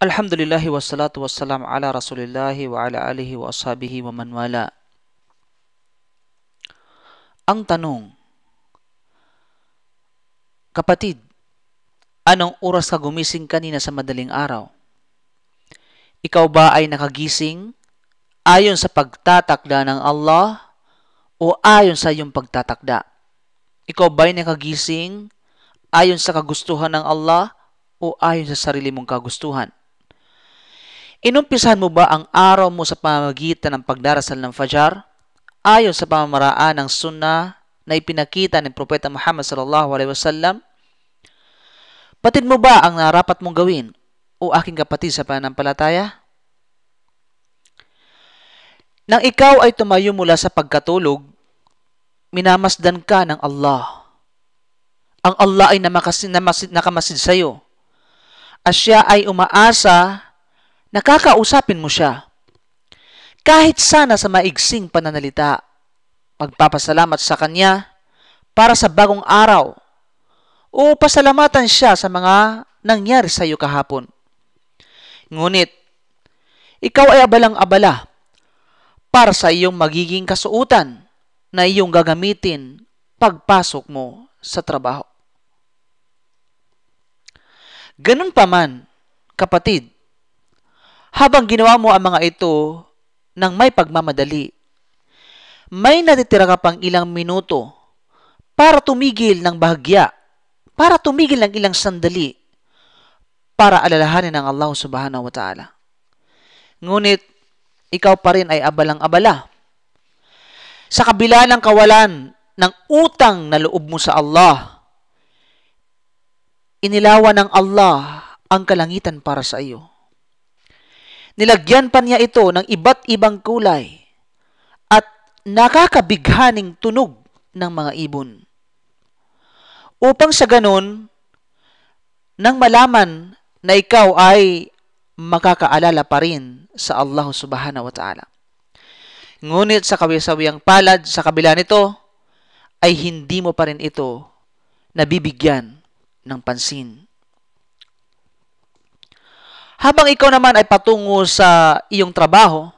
Alhamdulillahi wassalatu wassalam ala rasulillahi wa ala alihi wa ashabihi wa man wala. Ang tanong, Kapatid, anong oras ka gumising kanina sa madaling araw? Ikaw ba ay nakagising ayon sa pagtatakda ng Allah o ayon sa iyong pagtatakda? Ikaw ba ay nakagising ayon sa kagustuhan ng Allah o ayon sa sarili mong kagustuhan? Inumpisahan mo ba ang araw mo sa pamamagitan ng pagdarasal ng Fajar ayon sa pamamaraan ng sunnah na ipinakita ng Propeta Muhammad sallallahu alaihi wasallam? Patid mo ba ang narapat mong gawin o aking kapatid sa pananampalataya? Nang ikaw ay tumayo mula sa pagkatulog, minamasdan ka ng Allah. Ang Allah ay namakasin, namasid, nakamasid sa iyo. At siya ay umaasa, nakakausapin mo siya. Kahit sana sa maigsing pananalita, pagpapasalamat sa Kanya para sa bagong araw o pasalamatan siya sa mga nangyari sa iyo kahapon. Ngunit, ikaw ay abalang-abala para sa iyong magiging kasuutan na iyong gagamitin pagpasok mo sa trabaho. Ganun pa man, kapatid, habang ginawa mo ang mga ito ng may pagmamadali, may natitira ka pang ilang minuto para tumigil ng bahagya, para tumigil ng ilang sandali, para alalahanin ng Allah subhanahu wa ta'ala. Ngunit, ikaw pa rin ay abalang-abala. Sa kabila ng kawalan ng utang na loob mo sa Allah, inilawan ng Allah ang kalangitan para sa iyo. Nilagyan pa niya ito ng iba't ibang kulay at nakakabighaning tunog ng mga ibon. Upang sa ganun, nang malaman na ikaw ay makakaalala pa rin sa Allah subhanahu wa ta'ala. Ngunit sa kawisawiyang palad, sa kabila nito, ay hindi mo pa rin ito nabibigyan ng pansin. Habang ikaw naman ay patungo sa iyong trabaho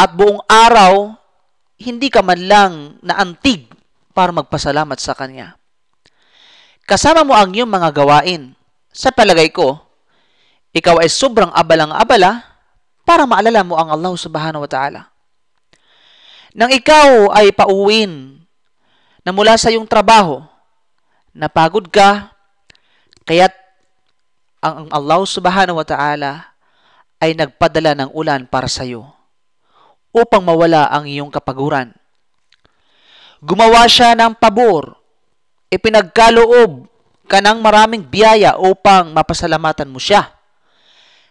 at buong araw, hindi ka man lang naantig para magpasalamat sa Kanya. Kasama mo ang iyong mga gawain. Sa palagay ko, ikaw ay sobrang abalang-abala para maalala mo ang Allah subhanahu wa ta'ala. Nang ikaw ay pauwin na mula sa iyong trabaho, napagod ka, kaya't ang Allah subhanahu wa ta'ala ay nagpadala ng ulan para sa iyo upang mawala ang iyong kapaguran. Gumawa siya ng pabor, ipinagkaloob ka ng maraming biyaya upang mapasalamatan mo siya.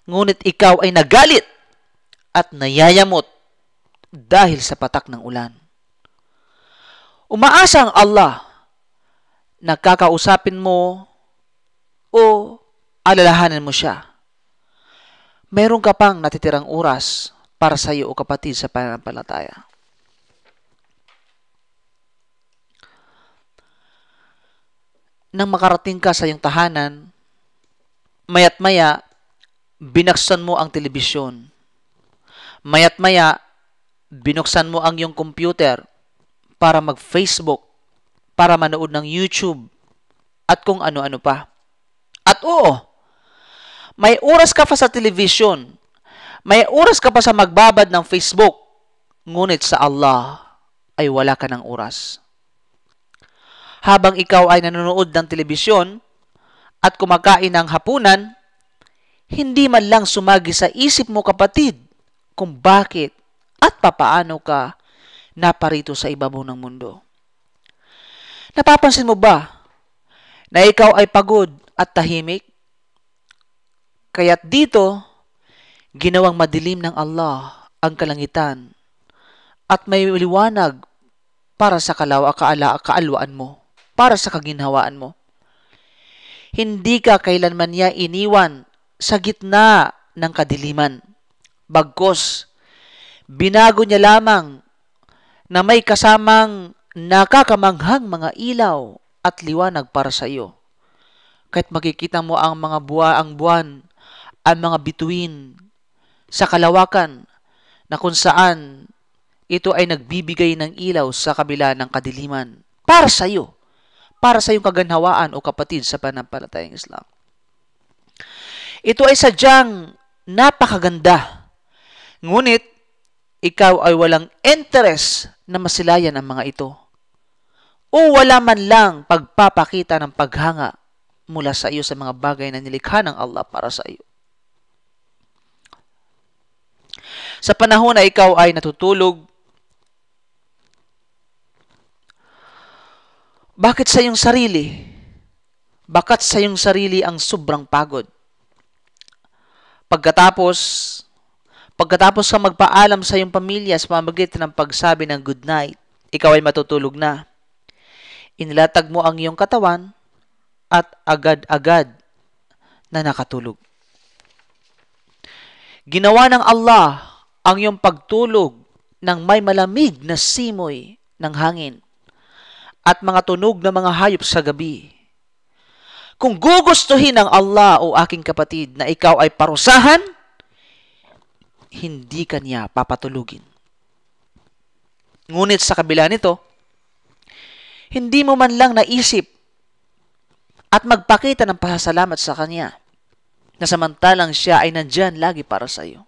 Ngunit ikaw ay nagalit at nayayamot dahil sa patak ng ulan. Umaasa ang Allah na kakausapin mo o alalahanin mo siya. Meron ka pang natitirang oras para sa iyo o kapatid sa pananampalataya. Nang makarating ka sa iyong tahanan, mayat maya, binaksan mo ang telebisyon. Mayat maya, binuksan mo ang iyong computer para mag-Facebook, para manood ng YouTube, at kung ano-ano pa. At oo, may oras ka pa sa television, may oras ka pa sa magbabad ng Facebook, ngunit sa Allah ay wala ka ng oras. Habang ikaw ay nanonood ng telebisyon at kumakain ng hapunan, hindi man lang sumagi sa isip mo kapatid kung bakit at papaano ka naparito sa ibabaw ng mundo. Napapansin mo ba na ikaw ay pagod at tahimik? Kaya't dito, ginawang madilim ng Allah ang kalangitan at may liwanag para sa kalawa kaala kaalwaan mo para sa kaginhawaan mo. Hindi ka kailanman niya iniwan sa gitna ng kadiliman. Bagkos, binago niya lamang na may kasamang nakakamanghang mga ilaw at liwanag para sa iyo. Kahit makikita mo ang mga buwa, ang buwan ang mga bituin sa kalawakan na kung saan ito ay nagbibigay ng ilaw sa kabila ng kadiliman para sa iyo, para sa iyong kaganhawaan o kapatid sa panampalatayang Islam. Ito ay sadyang napakaganda. Ngunit, ikaw ay walang interest na masilayan ang mga ito. O wala man lang pagpapakita ng paghanga mula sa iyo sa mga bagay na nilikha ng Allah para sa iyo. Sa panahon na ikaw ay natutulog, bakit sa iyong sarili? Bakit sa iyong sarili ang sobrang pagod? Pagkatapos, pagkatapos ka magpaalam sa iyong pamilya sa pamagitan ng pagsabi ng good night, ikaw ay matutulog na. Inilatag mo ang iyong katawan at agad-agad na nakatulog. Ginawa ng Allah ang iyong pagtulog ng may malamig na simoy ng hangin at mga tunog ng mga hayop sa gabi. Kung gugustuhin ng Allah o aking kapatid na ikaw ay parusahan, hindi kanya papatulugin. Ngunit sa kabila nito, hindi mo man lang naisip at magpakita ng pasasalamat sa kanya na samantalang siya ay nandyan lagi para sa iyo.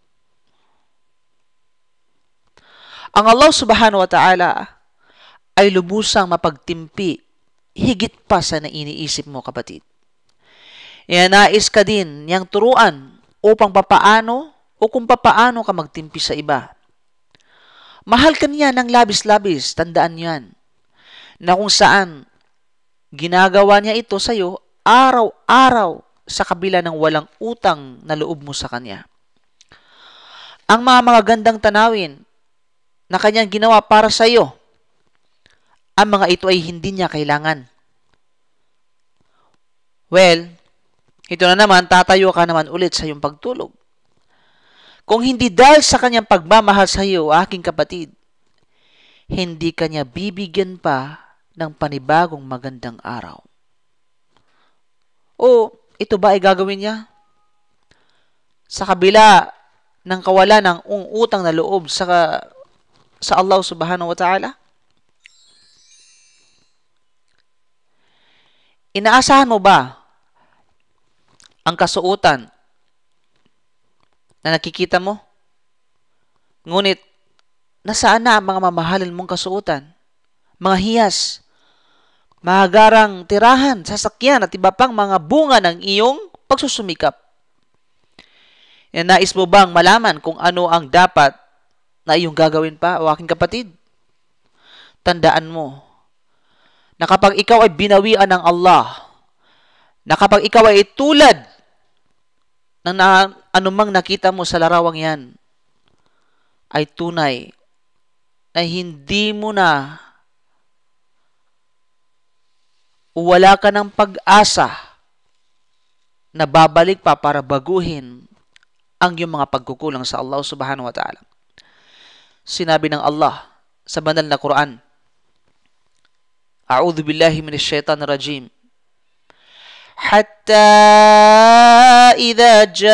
Ang Allah subhanahu wa ta'ala ay lubusang mapagtimpi higit pa sa nainiisip mo, kapatid. Yan nais ka din niyang turuan upang papaano o kung papaano ka magtimpi sa iba. Mahal ka niya ng labis-labis, tandaan yan, na kung saan ginagawa niya ito sa iyo araw-araw sa kabila ng walang utang na loob mo sa kanya. Ang mga mga gandang tanawin na kanyang ginawa para sa iyo, ang mga ito ay hindi niya kailangan. Well, ito na naman, tatayo ka naman ulit sa iyong pagtulog. Kung hindi dahil sa kanyang pagmamahal sa iyo, aking kapatid, hindi kanya bibigyan pa ng panibagong magandang araw. O, ito ba ay gagawin niya? Sa kabila ng kawalan ng utang na loob sa sa Allah subhanahu wa ta'ala? Inaasahan mo ba ang kasuotan na nakikita mo? Ngunit, nasaan na ang mga mamahalin mong kasuotan? Mga hiyas, mahagarang tirahan, sasakyan at iba pang mga bunga ng iyong pagsusumikap. Nais mo bang malaman kung ano ang dapat na iyong gagawin pa o aking kapatid. Tandaan mo na kapag ikaw ay binawian ng Allah, na kapag ikaw ay tulad ng na, anumang nakita mo sa larawang yan, ay tunay na hindi mo na wala ka ng pag-asa na babalik pa para baguhin ang iyong mga pagkukulang sa Allah subhanahu wa ta'ala sinabi ng Allah sa banal na Quran. A'udhu billahi minash shaitanir rajim. حتى إذا جاء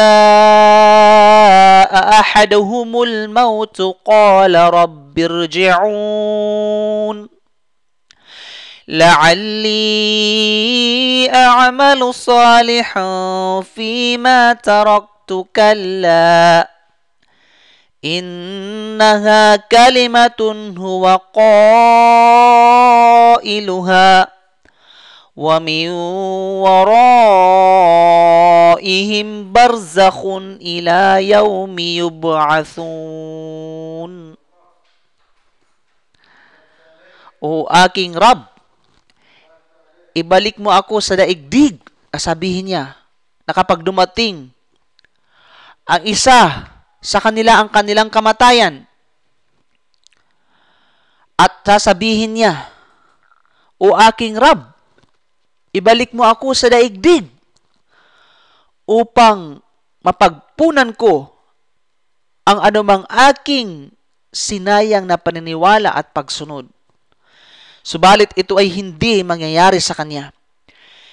أحدهم الموت قال رب ارجعون لعلي أعمل صالحا فيما تركت كلا إنها كلمة هو قائلها ومن ورائهم برزخ إلى يوم يبعثون O aking Rab, ibalik mo ako sa daigdig, sabihin niya, na kapag dumating ang isa sa kanila ang kanilang kamatayan. At sasabihin niya, O aking Rab, ibalik mo ako sa daigdig upang mapagpunan ko ang anumang aking sinayang na paniniwala at pagsunod. Subalit ito ay hindi mangyayari sa kanya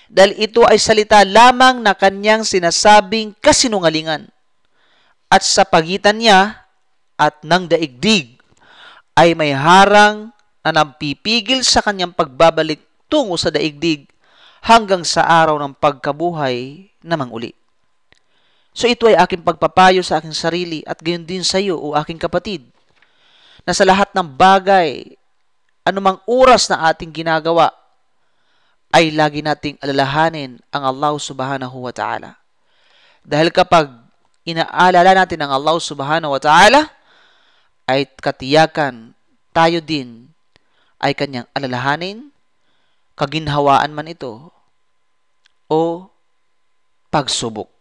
dahil ito ay salita lamang na kanyang sinasabing kasinungalingan. At sa pagitan niya at ng daigdig ay may harang na nagpipigil sa kanyang pagbabalik tungo sa daigdig hanggang sa araw ng pagkabuhay namang uli. So ito ay aking pagpapayo sa aking sarili at gayon din sa iyo o aking kapatid na sa lahat ng bagay, anumang oras na ating ginagawa, ay lagi nating alalahanin ang Allah subhanahu wa ta'ala. Dahil kapag inaalala natin ang Allah subhanahu wa ta'ala, ay katiyakan tayo din ay kanyang alalahanin, kaginhawaan man ito, o pagsubok.